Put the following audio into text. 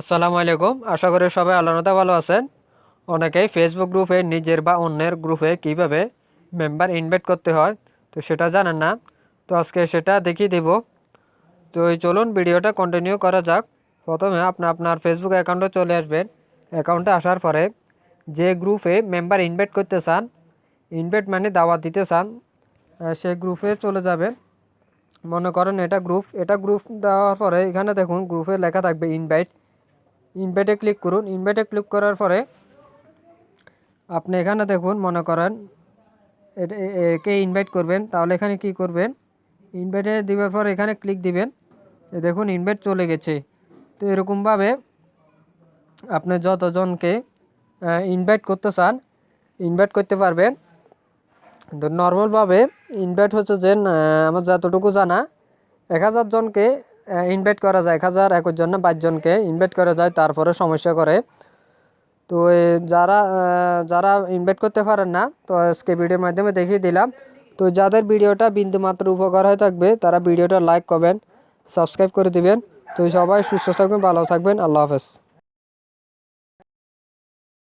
আসসালামু আলাইকুম। আশা করি সবাই আল্লাহতে ভালো আছেন। অনেকেই ফেসবুক গ্রুপে নিজের বা অন্যের গ্রুপে কীভাবে মেম্বার ইনভাইট করতে হয়, তো সেটা জানেন না। তো আজকে সেটা দেখিয়ে দেব। তো চলুন ভিডিওটা কন্টিনিউ করা যাক। প্রথমে আপনি আপনার ফেসবুক অ্যাকাউন্টে চলে আসবেন। অ্যাকাউন্টে আসার পরে যে গ্রুপে মেম্বার ইনভাইট করতে চান ইনভাইট মানে দাওয়াত দিতে চান সেই গ্রুপে চলে যাবেন। মনে করেন এটা গ্রুপ এটা গ্রুপ দেওয়ার পরে এখানে দেখুন গ্রুপে লেখা থাকবে ইনভাইট ইনভাইটে ক্লিক করুন। ইনভাইটে ক্লিক করার পরে আপনি এখানে দেখুন, মনে করেন একে ইনভাইট করবেন, তাহলে এখানে কি করবেন? ইনভাইটে দেওয়ার পর এখানে ক্লিক দিবেন। দেখুন ইনভাইট চলে গেছে। তো এরকমভাবে আপনি যতজনকে ইনভাইট করতে চান ইনভাইট করতে পারবেন। তো নর্মালভাবে ইনভাইট হচ্ছে যে আমার যতটুকু জানা, এক হাজার জনকে ইনভাইট করা যায়। এক হাজার একুশ জন না, বাইশ জনকে ইনভাইট করা যায়, তারপরে সমস্যা করে। তো যারা যারা ইনভাইট করতে পারেন না, তো আজকে ভিডিওর মাধ্যমে দেখিয়ে দিলাম। তো যাদের ভিডিওটা বিন্দুমাত্র উপকার হয়ে থাকবে, তারা ভিডিওটা লাইক করবেন সাবস্ক্রাইব করে দিবেন। তো সবাই সুস্থ থাকবেন, ভালো থাকবেন, আল্লাহ হাফেজ।